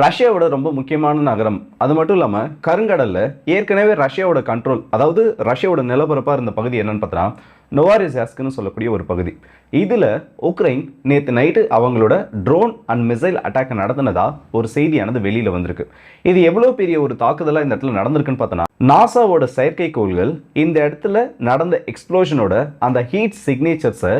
ரஷ்யாவோட ரொம்ப முக்கியமான நகரம். அது மட்டும் இல்லாமல் கருங்கடலில் ஏற்கனவே ரஷ்யாவோட கண்ட்ரோல் அதாவது ரஷ்யாவோட நிலப்பரப்பாக இருந்த பகுதி என்னன்னு பார்த்தா நோவாரிசாஸ்க்குன்னு சொல்லக்கூடிய ஒரு பகுதி. இதில் உக்ரைன் நேற்று நைட்டு அவங்களோட ட்ரோன் அண்ட் மிசைல் அட்டாக் நடத்தினதா ஒரு செய்தியானது வெளியில் வந்திருக்கு. இது எவ்வளோ பெரிய ஒரு தாக்குதலாக இந்த இடத்துல நடந்திருக்குன்னு பார்த்தோன்னா நாசாவோட செயற்கைக்கோள்கள் இந்த இடத்துல நடந்த எக்ஸ்ப்ளோஷனோட அந்த ஹீட் சிக்னேச்சர்ஸை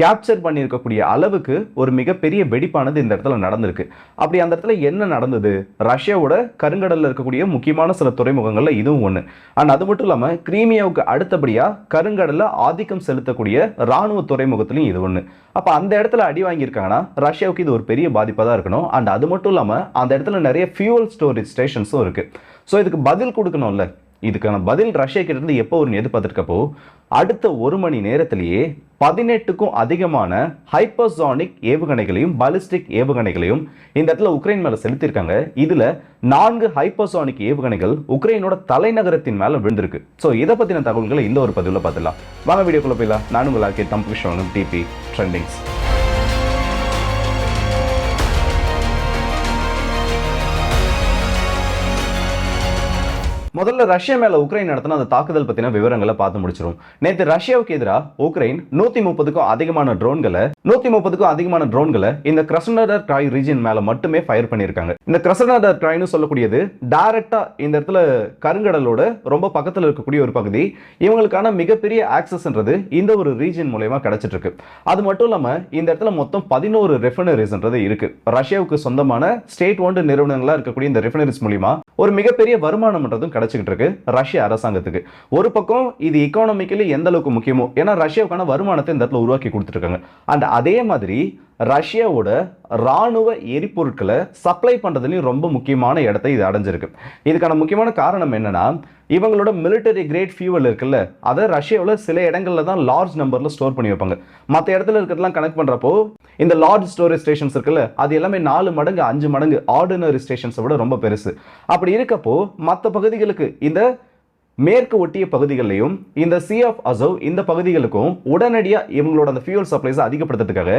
கேப்சர் பண்ணியிருக்கக்கூடிய அளவுக்கு ஒரு மிகப்பெரிய வெடிப்பானது இந்த இடத்துல நடந்திருக்கு. அப்படி அந்த இடத்துல என்ன நடந்தது? ரஷ்யாவோட கருங்கடலில் இருக்கக்கூடிய முக்கியமான சில துறைமுகங்களில் இதுவும் ஒன்று அண்ட் அது மட்டும் இல்லாமல் கிரீமியாவுக்கு அடுத்தபடியாக கருங்கடலில் ஆதிக்கம் செலுத்தக்கூடிய ராணுவ துறைமுகத்திலையும் இது ஒன்று அப்போ அந்த இடத்துல அடி வாங்கியிருக்காங்கன்னா ரஷ்யாவுக்கு இது ஒரு பெரிய பாதிப்பாக தான் இருக்கணும். அண்ட் அது மட்டும் இல்லாமல் அந்த இடத்துல நிறைய ஃபியூவல் ஸ்டோரேஜ் ஸ்டேஷன்ஸும் இருக்குது ஸோ இதுக்கு பதில் கொடுக்கணும்ல. இதுக்கான பதில் ரஷ்யா கிட்ட இருந்து எப்போ ஒரு எதிர்பார்த்துருக்கப்போ அடுத்த ஒரு மணி நேரத்திலேயே பதினெட்டுக்கும் அதிகமான ஹைப்பர்சானிக் ஏவுகணைகளையும் பாலிஸ்டிக் ஏவுகணைகளையும் இந்த இடத்துல உக்ரைன் மேலே செலுத்தியிருக்காங்க. இதில் நான்கு ஹைப்பர்சானிக் ஏவுகணைகள் உக்ரைனோட தலைநகரத்தின் மேலே விழுந்திருக்கு. ஸோ இதை பற்றின தகவல்களை இந்த ஒரு பதிவில் பார்த்துடலாம். வாங்க வீடியோக்குள்ளே போயிடலாம். நான் உங்கள் ஆர்கே தம்பு விஷயம் டிபி ட்ரெண்டிங்ஸ் முதல்ல ரஷ்யா மேல உக்ரைன் நடத்தின அந்த தாக்குதல் பத்தின விவரங்களை பார்த்து முடிச்சிரும். நேற்று ரஷ்யாவுக்கு எதிராக உக்ரைன் நூத்தி முப்பதுக்கும் அதிகமான ட்ரோன்களை நூத்தி முப்பதுக்கும் அதிகமான ட்ரோன்களை இந்த கிரசனடர் ட்ராய் ரீஜன் மேல மட்டுமே ஃபயர் பண்ணியிருக்காங்க. இந்த கிரசனடர் ட்ராய்னு சொல்லக்கூடியது டைரக்டா இந்த இடத்துல கருங்கடலோட ரொம்ப பக்கத்துல இருக்கக்கூடிய ஒரு பகுதி. இவங்களுக்கான மிகப்பெரிய ஆக்சஸ்ன்றது இந்த ஒரு ரீஜன் மூலயமா கிடைச்சிட்டு இருக்கு அது மட்டும் இல்லாம இந்த இடத்துல மொத்தம் பதினோரு ரெஃபினரிஸ்ன்றது இருக்கு. ரஷ்யாவுக்கு சொந்தமான ஸ்டேட் ஓண்டு நிறுவனங்களா இருக்கக்கூடிய இந்த ரெஃபினரிஸ் மூலியமா ஒரு மிகப்பெரிய வருமானம்ன்றதும் கிடைச்சிக்கிட்டு இருக்கு ரஷ்ய அரசாங்கத்துக்கு. ஒரு பக்கம் இது இக்கானமிக்கலி எந்த அளவுக்கு முக்கியமோ ஏன்னா ரஷ்யாவுக்கான வருமானத்தை இந்த இடத்துல உருவாக்கி கொடுத்துருக்காங்க அண்ட் அதே மாதிரி ரஷ்யாவோட ராணுவ எரிபொருட்களை சப்ளை பண்ணுறதுலையும் ரொம்ப முக்கியமான இடத்தை இது அடைஞ்சிருக்கு. இதுக்கான முக்கியமான காரணம் என்னென்னா இவங்களோட மிலிட்டரி கிரேட் ஃபியூவல் இருக்குல்ல அதை ரஷ்யாவில் சில இடங்களில் தான் லார்ஜ் நம்பரில் ஸ்டோர் பண்ணி வைப்பாங்க. மற்ற இடத்துல இருக்கிறதெல்லாம் கனெக்ட் பண்ணுறப்போ இந்த லார்ஜ் ஸ்டோரேஜ் ஸ்டேஷன்ஸ் இருக்குல்ல அது எல்லாமே நாலு மடங்கு அஞ்சு மடங்கு ஆர்டினரி ஸ்டேஷன்ஸை விட ரொம்ப பெருசு. அப்படி இருக்கப்போ மற்ற பகுதிகளுக்கு இந்த மேற்கு ஒட்டிய பகுதிகளிலையும் இந்த சி ஆஃப் அசோவ் இந்த பகுதிகளுக்கும் உடனடியாக இவங்களோட அந்த ஃபியூல் சப்ளைஸை அதிகப்படுத்துறதுக்காக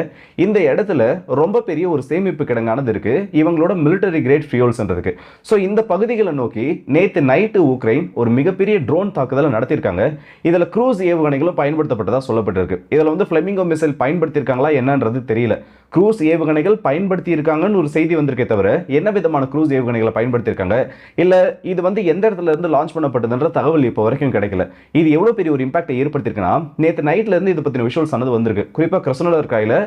இந்த இடத்துல ரொம்ப பெரிய ஒரு சேமிப்பு கிடங்கானது இருக்கு. இவங்களோட மிலிட்டரி கிரேட் ஃபியூல்ஸ்ன்றதுக்கு ஸோ இந்த பகுதிகளை நோக்கி நேற்று நைட்டு உக்ரைன் ஒரு மிகப்பெரிய ட்ரோன் தாக்குதலை நடத்தியிருக்காங்க. இதில் க்ரூஸ் ஏவுகணைகளும் பயன்படுத்தப்பட்டதாக சொல்லப்பட்டிருக்கு. இதில் வந்து ஃப்ளெமிங்கோ மிசைல் பயன்படுத்தியிருக்காங்களா என்னன்றது தெரியல. க்ரூஸ் ஏவுகணைகள் பயன்படுத்தி இருக்காங்கன்னு ஒரு செய்தி வந்திருக்கே தவிர என்ன விதமான க்ரூஸ் ஏவுகணைகளை பயன்படுத்தியிருக்காங்க? இல்லை இது வந்து எந்த இடத்துல இருந்து லான்ச் பண்ணப்பட்டதுன்ற தகவல் இப்போ வரைக்கும் கிடைக்கல. இது எவ்வளோ பெரிய ஒரு இம்பாக்டை ஏற்படுத்தியிருக்குன்னா நேற்று நைட்ல இருந்து இது பற்றின விஷுவல்ஸ் ஆனது வந்திருக்கு. குறிப்பாக கிருஷ்ணலர் காயில்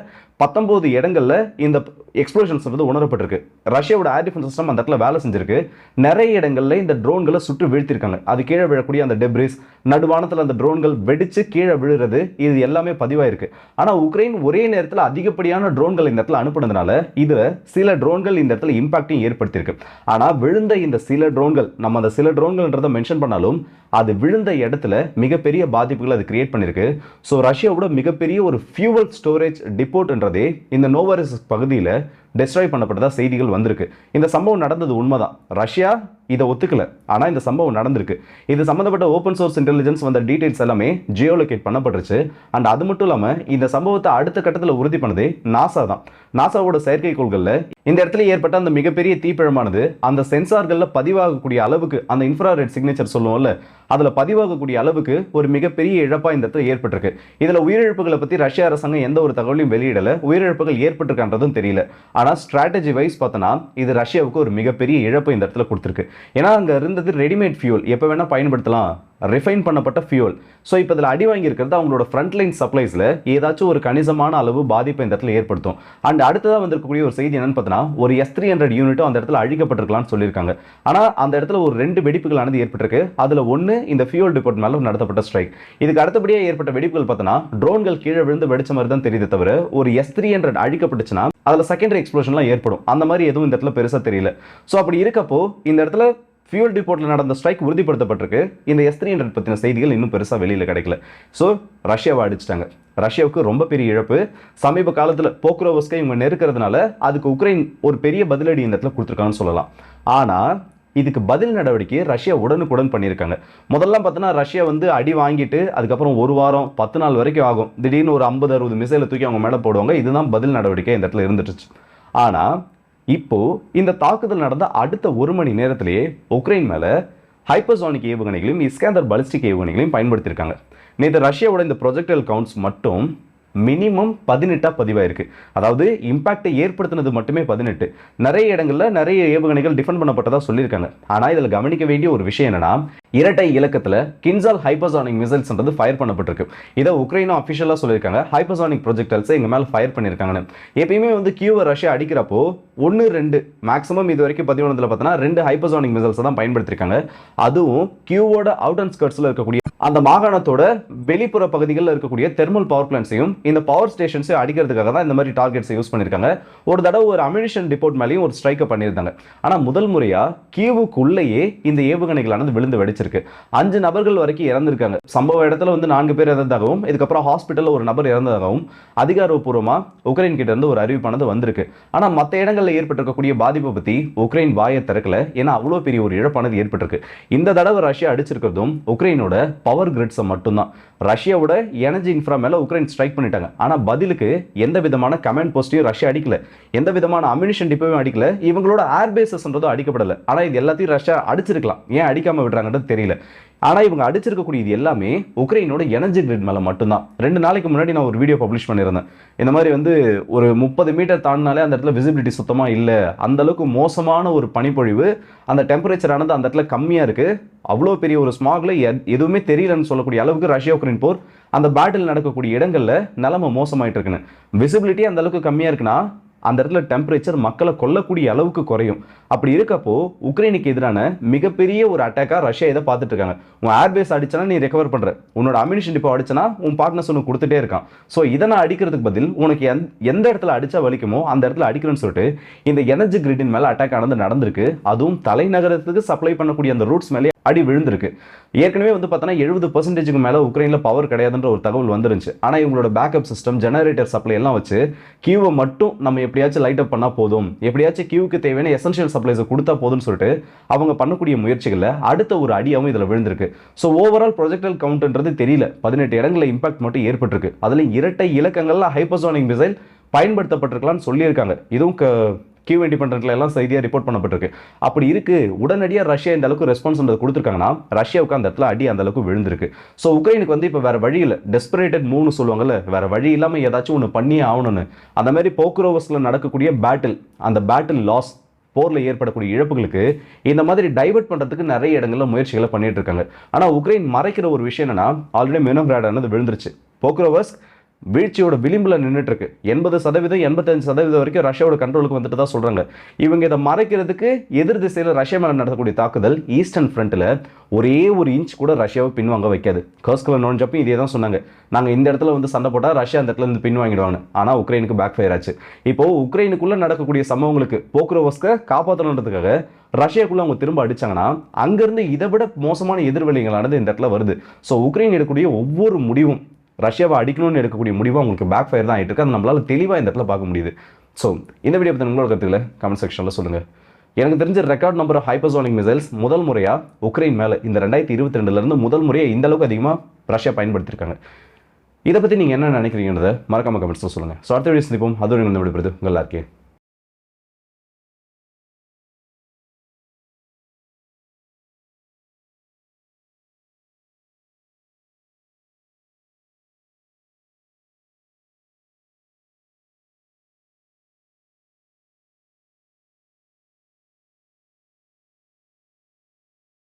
பத்தொன்பது இடங்களில் இந்த எக்ஸ்ப்ளோஷன்ஸ் வந்து உணரப்பட்டிருக்கு. ரஷ்யாவோட ஏர் டிஃபென்ஸ் சிஸ்டம் அந்த இடத்துல வேலை செஞ்சிருக்கு. நிறைய இடங்களில் இந்த ட்ரோன்களை சுட்டு வீழ்த்திருக்காங்க. அது கீழே விழக்கூடிய அந்த டெப்ரிஸ் நடுவானத்தில் அந்த ட்ரோன்கள் வெடித்து கீழே விழுறது இது எல்லாமே பதிவாயிருக்கு. ஆனால் உக்ரைன் ஒரே நேரத்தில் அதிகப்படியான ட்ரோன் ட்ரோன்கள் இந்த இடத்துல அனுப்புனதுனால இதுல சில ட்ரோன்கள் இந்த இடத்துல இம்பாக்டையும் ஏற்படுத்தியிருக்கு. ஆனால் விழுந்த இந்த சில ட்ரோன்கள் நம்ம அந்த சில ட்ரோன்கள்ன்றதை மென்ஷன் பண்ணாலும் அது விழுந்த இடத்துல மிகப்பெரிய பாதிப்புகள் அது கிரியேட் பண்ணியிருக்கு ஸோ ரஷ்யாவோட மிகப்பெரிய ஒரு ஃபியூவல் ஸ்டோரேஜ் டிப்போர்ட்ன்றதே இந்த நோவரிஸ் பகுதியில் டெஸ்ட்ராய் பண்ணப்பட்டதா செய்திகள் வந்திருக்கு. இந்த சம்பவம் நடந்தது உண்மைதான். ரஷ்யா இதை ஒத்துக்கல. ஆனால் இந்த சம்பவம் நடந்திருக்கு. இது சம்மந்தப்பட்ட ஓப்பன் சோர்ஸ் இன்டெலிஜென்ஸ் வந்த டீடைல்ஸ் எல்லாமே ஜியோலொகேட் பண்ணப்பட்டுருச்சு. அண்ட் அது மட்டும் இல்லாமல் இந்த சம்பவத்தை அடுத்த கட்டத்தில் உறுதி பண்ணது நாசா தான். நாசாவோட செயற்கைக்கோள்களில் இந்த இடத்துல ஏற்பட்ட அந்த மிகப்பெரிய தீப்பிழமானது அந்த சென்சார்களில் பதிவாகக்கூடிய அளவுக்கு அந்த இன்ஃப்ராரெட் சிக்னேச்சர் சொல்லுவோம்ல அதில் பதிவாகக்கூடிய அளவுக்கு ஒரு மிகப்பெரிய இழப்பாக இந்த இடத்துல ஏற்பட்டிருக்கு. இதில் உயிரிழப்புகளை பற்றி ரஷ்ய அரசாங்கம் எந்த ஒரு தகவலையும் வெளியிடல. உயிரிழப்புகள் ஏற்பட்டிருக்கான்றதும் தெரியல. ஆனால் ஸ்ட்ராட்டஜி வைஸ் பார்த்தோன்னா இது ரஷ்யாவுக்கு ஒரு மிகப்பெரிய இழப்பு இந்த இடத்துல கொடுத்துருக்கு. ஏன்னா அங்கே இருந்தது ரெடிமேட் ஃபியூல் எப்போ வேணால் பயன்படுத்தலாம். ரிஃபைன் பண்ணப்பட்ட ஃபியூல் ஸோ இப்போ இதில் அடி வாங்கியிருக்கிறது அவங்களோட ஃப்ரண்ட்லைன் சப்ளைஸில் ஏதாச்சும் ஒரு கணிசமான அளவு பாதிப்பை இந்த இடத்துல ஏற்படுத்தும். அண்ட் அடுத்ததாக வந்திருக்கக்கூடிய ஒரு செய்தி என்னன்னு பார்த்தீங்கன்னா ஒரு எஸ் த்ரீ ஹண்ட்ரட் யூனிட்டும் அந்த இடத்துல அழிக்கப்பட்டிருக்கலாம்னு சொல்லியிருக்காங்க. ஆனால் அந்த இடத்துல ஒரு ரெண்டு வெடிப்புகளானது ஏற்பட்டிருக்கு. அதில் ஒன்று இந்த ஃபியூல் டிபார்ட் மேலே நடத்தப்பட்ட ஸ்ட்ரைக் இதுக்கு அடுத்தபடியாக ஏற்பட்ட வெடிப்புகள் பார்த்தோன்னா ட்ரோன்கள் கீழே விழுந்து வெடிச்ச மாதிரி தான் தெரியுது தவிர ஒரு எஸ் த்ரீ ஹண்ட்ரட் அழிக்கப்பட்டுச்சுன்னா அதில் செகண்டரி எக்ஸ்ப்ளோஷன்லாம் ஏற்படும். அந்த மாதிரி எதுவும் இந்த இடத்துல பெருசாக தெரியல. ஸோ அப்படி இருக்கப்போ இந்த இடத்துல ஃபியூல் டிப்போர்ட்டில் நடந்த ஸ்ட்ரைக் உறுதிப்படுத்தப்பட்டிருக்கு. இந்த எஸ் த்ரீ ஹண்ட்ரட் பற்றின செய்திகள் இன்னும் பெருசாக வெளியில் கிடைக்கல. ஸோ ரஷ்யாவை அடிச்சிட்டாங்க. ரஷ்யாவுக்கு ரொம்ப பெரிய இழப்பு. சமீப காலத்தில் போக்ரோவஸ்கை இவங்க நெருக்கிறதுனால அதுக்கு உக்ரைன் ஒரு பெரிய பதிலடி இந்த இடத்துல கொடுத்துருக்காங்கன்னு சொல்லலாம். ஆனால் இதுக்கு பதில் நடவடிக்கை ரஷ்யா உடனுக்குடன் பண்ணியிருக்காங்க. முதல்லாம் பார்த்தோன்னா ரஷ்யா வந்து அடி வாங்கிட்டு அதுக்கப்புறம் ஒரு வாரம் பத்து நாள் வரைக்கும் ஆகும். திடீர்னு ஒரு ஐம்பது அறுபது மிசைலை தூக்கி அவங்க மேலே போடுவாங்க. இதுதான் பதில் நடவடிக்கை இந்த இடத்துல இருந்துட்டுச்சு. ஆனால் இப்போ இந்த தாக்குதல் நடந்த அடுத்த ஒரு மணி நேரத்திலேயே உக்ரைன் மேல ஹைப்பர்சானிக் ஏவுகணைகளையும் இஸ்கேந்தர் பலிஸ்டிக் ஏவுகணைகளையும் பயன்படுத்தியிருக்காங்க. நேற்று ரஷ்யாவோட இந்த ப்ரொஜெக்டல் கவுண்ட்ஸ் மட்டும் மினிமம் பதினெட்டாக பதிவாயிருக்கு. அதாவது இம்பாக்டை ஏற்படுத்தினது மட்டுமே பதினெட்டு. நிறைய இடங்களில் நிறைய ஏவுகணைகள் டிஃபெண்ட் பண்ணப்பட்டதாக சொல்லியிருக்காங்க. ஆனால் இதில் கவனிக்க வேண்டிய ஒரு விஷயம் என்னென்னா இரட்டை இலக்கத்தில் கின்சால் ஹைப்பர்சானிக் மிசைல்ஸ்ன்றது ஃபயர் பண்ணப்பட்டிருக்கு. இதை உக்ரைனா அஃபிஷியலாக சொல்லியிருக்காங்க. ஹைப்பர்சானிக் ப்ரொஜெக்டல்ஸை எங்கள் மேலே ஃபயர் பண்ணியிருக்காங்கன்னு. எப்பயுமே வந்து கியூவை ரஷ்யா அடிக்கிறப்போ ஒன்று ரெண்டு மேக்ஸிமம் இது வரைக்கும் பதினொன்றில் பார்த்தோன்னா ரெண்டு ஹைப்பர்சானிக் மிசைல்ஸை தான் பயன்படுத்தியிருக்காங்க அதுவும் கியூவோட அவுட் அண்ட் ஸ்கர்ட்ஸில் இருக்கக்கூடிய அந்த மாகாணத்தோட வெளிப்புற பகுதிகளில் இருக்கக்கூடிய தெர்மல் பவர் பிளான்ஸையும் இந்த பவர் ஸ்டேஷன்ஸையும் அடிக்கிறதுக்காக தான் இந்த மாதிரி டார்கெட்ஸை யூஸ் பண்ணியிருக்காங்க. ஒரு தடவை ஒரு அமினிஷன் டிபோர்ட் மேலேயும் ஒரு ஸ்ட்ரைக்கை பண்ணியிருந்தாங்க. ஆனால் முதல் முறையாக கியூவுக்குள்ளேயே இந்த ஏவுகணைகளானது விழுந்து வெடிச்சு கிடைச்சிருக்கு அஞ்சு நபர்கள் வரைக்கும் இறந்திருக்காங்க. சம்பவ இடத்துல வந்து நான்கு பேர் இறந்ததாகவும் இதுக்கப்புறம் ஹாஸ்பிட்டலில் ஒரு நபர் இறந்ததாகவும் அதிகாரப்பூர்வமாக உக்ரைன் கிட்ட இருந்து ஒரு அறிவிப்பானது வந்திருக்கு. ஆனால் மற்ற இடங்களில் ஏற்பட்டிருக்கக்கூடிய பாதிப்பை பற்றி உக்ரைன் வாயை திறக்கல. ஏன்னா அவ்வளோ பெரிய ஒரு இழப்பானது ஏற்பட்டிருக்கு. இந்த தடவை ரஷ்யா அடிச்சிருக்கிறதும் உக்ரைனோட பவர் கிரிட்ஸை மட்டும்தான். ரஷ்யாவோட எனர்ஜி இன்ஃப்ரா மேலே உக்ரைன் ஸ்ட்ரைக் பண்ணிட்டாங்க. ஆனால் பதிலுக்கு எந்த விதமான கமெண்ட் போஸ்டையும் ரஷ்யா அடிக்கல. எந்த விதமான அம்யூனிஷன் டிப்பையும் அடிக்கல. இவங்களோட ஏர் பேசஸ்ன்றதும் அடிக்கப்படலை. ஆனால் இது எல்லாத்தையும் ரஷ்யா அடிச்சிருக்கலாம். ஏன் அடிக்காம விடுறாங்கன்றது தெரியல. ஆனால் இவங்க அடிச்சிருக்கக்கூடிய இது எல்லாமே உக்ரைனோட எனர்ஜி கிரிட் மேலே மட்டும்தான். ரெண்டு நாளைக்கு முன்னாடி நான் ஒரு வீடியோ பப்ளிஷ் பண்ணியிருந்தேன். இந்த மாதிரி வந்து ஒரு முப்பது மீட்டர் தாண்டினாலே அந்த இடத்துல விசிபிலிட்டி சுத்தமாக இல்லை. அந்த அளவுக்கு மோசமான ஒரு பனிப்பொழிவு. அந்த டெம்பரேச்சர் ஆனது அந்த இடத்துல கம்மியாக இருக்குது அவ்வளோ பெரிய ஒரு ஸ்மாக்ல எதுவுமே தெரியலன்னு சொல்லக்கூடிய அளவுக்கு ரஷ்யா உக்ரைன் போர் அந்த பேட்டில் நடக்கக்கூடிய இடங்களில் நிலைமை மோசமாயிட்டு இருக்குன்னு. விசிபிலிட்டி அந்த அளவுக்கு கம்மியாக இருக்குன்னா அந்த இடத்துல டெம்பரேச்சர் மக்களை கொல்லக்கூடிய அளவுக்கு குறையும். அப்படி இருக்கப்போ உக்ரைனுக்கு எதிரான மிகப்பெரிய ஒரு அட்டாக்காக ரஷ்யா இதை பார்த்துட்டு இருக்காங்க. உன் ஏர்பேஸ் அடிச்சனா நீ ரெக்கவர் பண்ணுற உன்னோட அமினிஷன் இப்போ அடிச்சனா உன் பார்ட்னர்ஸ் உனக்கு கொடுத்துட்டே இருக்கான். ஸோ இதை நான் அடிக்கிறதுக்கு பதில் உனக்கு எந் எந்த இடத்துல அடிச்சா வலிக்குமோ அந்த இடத்துல அடிக்கிறேன்னு சொல்லிட்டு இந்த எனர்ஜி கிரிட்டின் மேலே அட்டாக் ஆனது நடந்திருக்கு. அதுவும் தலைநகரத்துக்கு சப்ளை பண்ணக்கூடிய அந்த ரூட்ஸ் மேலே அடி விழுந்திருக்கு. ஏற்கனவே வந்து பார்த்தோன்னா எழுபது பர்சன்டேஜுக்கு மேலே உக்ரைனில் பவர் கிடையாதுன்ற ஒரு தகவல் வந்துருந்துச்சு. ஆனால் இவங்களோட பேக்கப் சிஸ்டம் ஜெனரேட்டர் சப்ளை எல்லாம் வச்சு கியூவை மட்டும் நம்ம எப்படியாச்சும் லைட் அப் பண்ணால் போதும். எப்படியாச்சும் கியூவுக்கு தேவையான எசென்ஷியல் சப்ளைஸை கொடுத்தா போதும்னு சொல்லிட்டு அவங்க பண்ணக்கூடிய முயற்சிகளில் அடுத்த ஒரு அடியாகவும் இதில் விழுந்திருக்கு. ஸோ ஓவரால் ப்ரொஜெக்டல் கவுண்ட்ன்றது தெரியல. பதினெட்டு இடங்களில் இம்பாக்ட் மட்டும் ஏற்பட்டிருக்கு. அதில் இரட்டை இலக்கங்கள்லாம் ஹைப்பர்சோனிக் மிசைல் பயன்படுத்தப்பட்டிருக்கலாம்னு சொல்லியிருக்காங்க. இதுவும் க- கியூ இண்டிபெண்டன்ட்ல எல்லாம் செய்தியாக ரிப்போர்ட் பண்ணப்பட்டிருக்கு. அப்படி இருக்கு. உடனடியாக ரஷ்யா இந்த அளவுக்கு ரெஸ்பான்ஸ் கொடுத்துருக்காங்கன்னா ரஷ்யாவுக்கு அந்த இடத்துல அடி அந்த அளவுக்கு விழுந்திருக்கு. ஸோ உக்ரைனுக்கு வந்து இப்போ வேற வழியில் டெஸ்பரேட்டட் மூணு சொல்லுவாங்கல்ல வேற வழி இல்லாமல் ஏதாச்சும் ஒன்று பண்ணியே ஆகணும்னு. அந்த மாதிரி போக்குரோவஸில் நடக்கக்கூடிய பேட்டில் அந்த பேட்டில் லாஸ் போரில் ஏற்படக்கூடிய இழப்புகளுக்கு இந்த மாதிரி டைவர்ட் பண்ணுறதுக்கு நிறைய இடங்களில் முயற்சிகளை பண்ணிட்டு இருக்காங்க. ஆனால் உக்ரைன் மறைக்கிற ஒரு விஷயம் என்னன்னா ஆல்ரெடி மெனோகிராடானது விழுந்துருச்சு. போக்ரோவஸ் வீழ்ச்சியோட விளிம்பில் நின்றுட்டுருக்கு எண்பது சதவீதம் எண்பத்தஞ்சு சதவீதம் வரைக்கும் ரஷ்யாவோட கண்ட்ரோலுக்கு வந்துட்டு தான் சொல்கிறாங்க இவங்க இதை மறைக்கிறதுக்கு எதிர் திசையில் ரஷ்யா மேலே நடத்தக்கூடிய தாக்குதல் ஈஸ்டர்ன் ஃப்ரண்ட்டில் ஒரே ஒரு இன்ச் கூட ரஷ்யாவை பின்வாங்க வைக்காது. கர்ஸ்கில் நோஞ்சப்போ இதே தான் சொன்னாங்க. நாங்கள் இந்த இடத்துல வந்து சண்டை போட்டால் ரஷ்யா அந்த இடத்துல இருந்து பின்வாங்கிடுவாங்க ஆனால் உக்ரைனுக்கு பேக் ஃபயர் ஆச்சு. இப்போது உக்ரைனுக்குள்ளே நடக்கக்கூடிய சம்பவங்களுக்கு போக்குரோவஸ்க காப்பாற்றணுன்றதுக்காக ரஷ்யாக்குள்ளே அவங்க திரும்ப அடிச்சாங்கன்னா அங்கேருந்து இதை விட மோசமான எதிர்வெளிகளானது இந்த இடத்துல வருது. ஸோ உக்ரைன் எடுக்கக்கூடிய ஒவ்வொரு முடிவும் ரஷ்யாவை அடிக்கணும்னு எடுக்கக்கூடிய முடிவு அவங்களுக்கு பேக் ஃபயர் தான் ஆகிட்டு இருக்கு அது நம்மளால் தெளிவாக இந்த இடத்துல பார்க்க முடியுது. ஸோ இந்த வீடியோ பற்றி உங்களோட கருத்துக்களை கமெண்ட் செக்ஷனில் சொல்லுங்கள் எனக்கு தெரிஞ்ச record number of hypersonic missiles முதல் முறையாக உக்ரைன் மேலே இந்த ரெண்டாயிரத்தி இருபத்தி ரெண்டுலேருந்து முதல் முறையாக இந்த அளவுக்கு அதிகமாக ரஷ்யா பயன்படுத்தியிருக்காங்க. இதை பற்றி நீங்கள் என்ன நினைக்கிறீங்கன்றதை மறக்காம கமெண்ட்ஸில் சொல்லுங்கள் ஸோ அடுத்த வீடியோ சந்திப்போம். அதோடு விடுபடுது உங்கள் எல்லாருக்கே